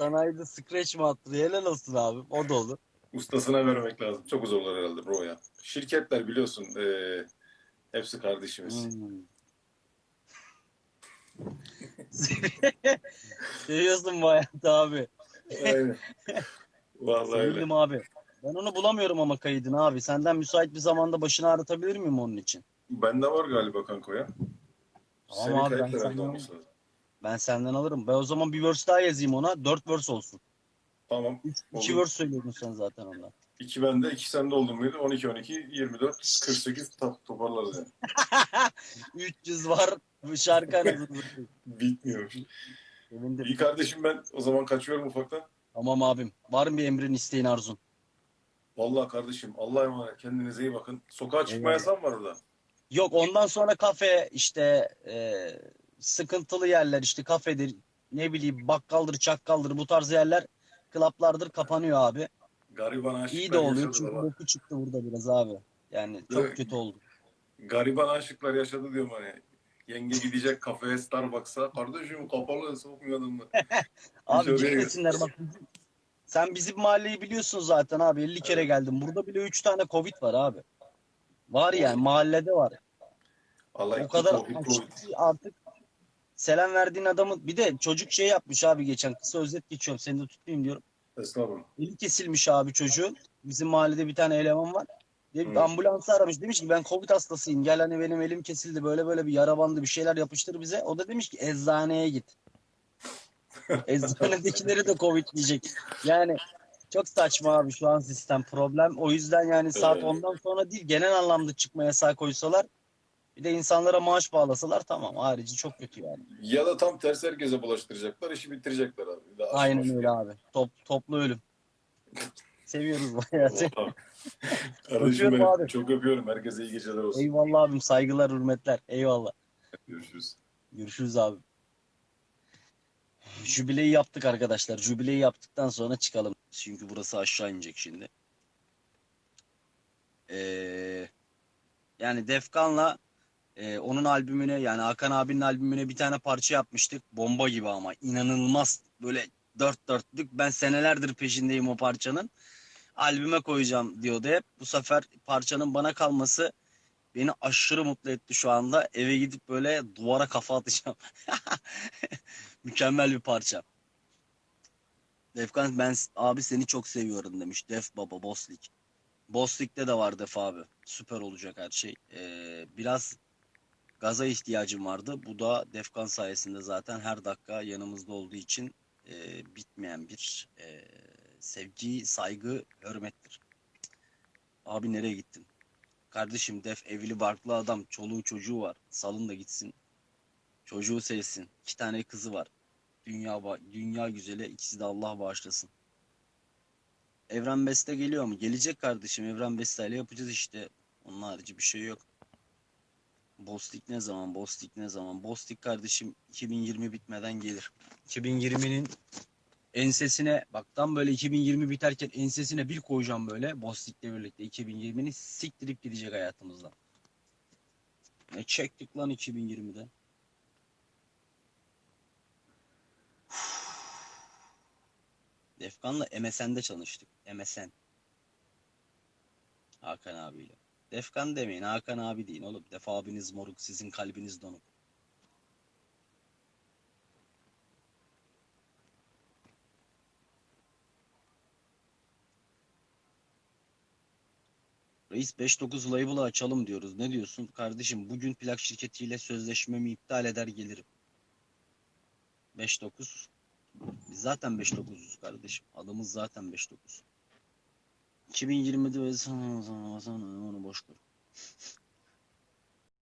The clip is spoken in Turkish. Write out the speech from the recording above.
sanayide scratch mi attırıyor? Helal olsun abi. O da olur. Ustasına vermek lazım. Çok uzorlar herhalde bro ya. Şirketler biliyorsun eee, hepsi kardeşimiz. Hmm. Seviyorsun bu hayatı abi. Aynen. Vallahi öyle. Sevindim abi. Ben onu bulamıyorum ama kaydını abi. Senden müsait bir zamanda başını ağrıtabilir miyim onun için? Bende var galiba kanka ya. Tamam Senin abi, ben kayıtlar senden olması lazım. Ben senden alırım. Ben o zaman bir verse daha yazayım ona. Dört verse olsun. Tamam. Üç, iki Olur. verse söylüyordun sen zaten ondan. İki bende, iki sende oldum muydu? 12, 12, 24, 48 top, toparlarız yani. 300 var. Bu şarkı arasında. Bitmiyormuş. Sevindim. İyi kardeşim ben o zaman kaçıyorum ufaktan. Tamam abim. Var mı bir emrin isteğin arzun? Vallahi kardeşim Allah'a emanet kendinize iyi bakın. Sokağa çıkma Eyvallah. yasam var orada. Yok ondan sonra kafe işte e, sıkıntılı yerler işte kafedir ne bileyim bakkaldır çakkaldır bu tarz yerler klaplardır kapanıyor abi. Gariban aşıklar İyi de oluyor çünkü boku çıktı burada biraz abi. Yani çok Evet. kötü oldu. Gariban aşıklar yaşadı diyorum hani. Yenge gidecek kafeye Starbucks'a. Kardeşim kapalı sokmayalım mı? Abi gitmesinler bak. Sen bizim mahalleyi biliyorsun zaten abi 50 kere Evet. geldim. Burada bile 3 tane Covid var abi. Var yani mahallede var. Allah O kadar artık selam verdiğin adamın bir de çocuk şey yapmış abi geçen kısa özet geçiyorum seni de tutmayayım diyorum. Estağfurullah. Eli kesilmiş abi çocuğun. Bizim mahallede bir tane eleman var. Hı. ambulansı aramış. Demiş ki ben Covid hastasıyım. Gel hani benim elim kesildi. Böyle böyle bir yara bandı bir şeyler yapıştır bize. O da demiş ki eczaneye git. Eczanedekileri de Covid diyecek. Yani çok saçma abi şu an sistem problem. O yüzden yani saat Evet. 10'dan sonra değil genel anlamda çıkma yasağı koysalar bir de insanlara maaş bağlasalar tamam harici çok kötü yani. Ya da tam tersi herkese bulaştıracaklar, işi bitirecekler abi. Aşk Aynen öyle abi. Top, toplu ölüm. Seviyoruz bu hayatı. Kardeşim benim. abi. Çok öpüyorum. Herkese iyi geceler olsun. Eyvallah abim saygılar hürmetler. Eyvallah. Görüşürüz. Görüşürüz abi. Jübileyi yaptık arkadaşlar. Jübileyi yaptıktan sonra çıkalım. Çünkü burası aşağı inecek şimdi. Ee, yani Defkan'la e, onun albümüne yani Hakan abinin albümüne bir tane parça yapmıştık. Bomba gibi ama inanılmaz böyle dört dörtlük. Ben senelerdir peşindeyim o parçanın. Albüme koyacağım diyordu hep. Bu sefer parçanın bana kalması beni aşırı mutlu etti şu anda. Eve gidip böyle duvara kafa atacağım. Mükemmel bir parça. Defkan ben abi seni çok seviyorum demiş. Def baba Boslik. Boslik'te de var Def abi. Süper olacak her şey. Ee, biraz gaza ihtiyacım vardı. Bu da Defkan sayesinde zaten her dakika yanımızda olduğu için e, bitmeyen bir e, sevgi, saygı, hürmettir. Abi nereye gittin? Kardeşim Def evli barklı adam. Çoluğu çocuğu var. Salın da gitsin. Çocuğu sevsin. İki tane kızı var. Dünya dünya güzeli. ikisi de Allah bağışlasın. Evren Beste geliyor mu? Gelecek kardeşim. Evren Beste ile yapacağız işte. Onun harici bir şey yok. Bostik ne zaman? Bostik ne zaman? Bostik kardeşim 2020 bitmeden gelir. 2020'nin ensesine bak tam böyle 2020 biterken ensesine bir koyacağım böyle Bostik'le birlikte 2020'ni siktirip gidecek hayatımızdan. Ne çektik lan 2020'de? Defkan'la MSN'de çalıştık. MSN. Hakan abiyle. Defkan demeyin Hakan abi deyin oğlum. Def abiniz moruk sizin kalbiniz donuk. Reis 5-9 label'ı açalım diyoruz. Ne diyorsun? Kardeşim bugün plak şirketiyle sözleşmemi iptal eder gelirim. 5-9. Biz zaten 5-9'uz kardeşim. Adımız zaten 5-9. 2020'de ve sana onu boş ver.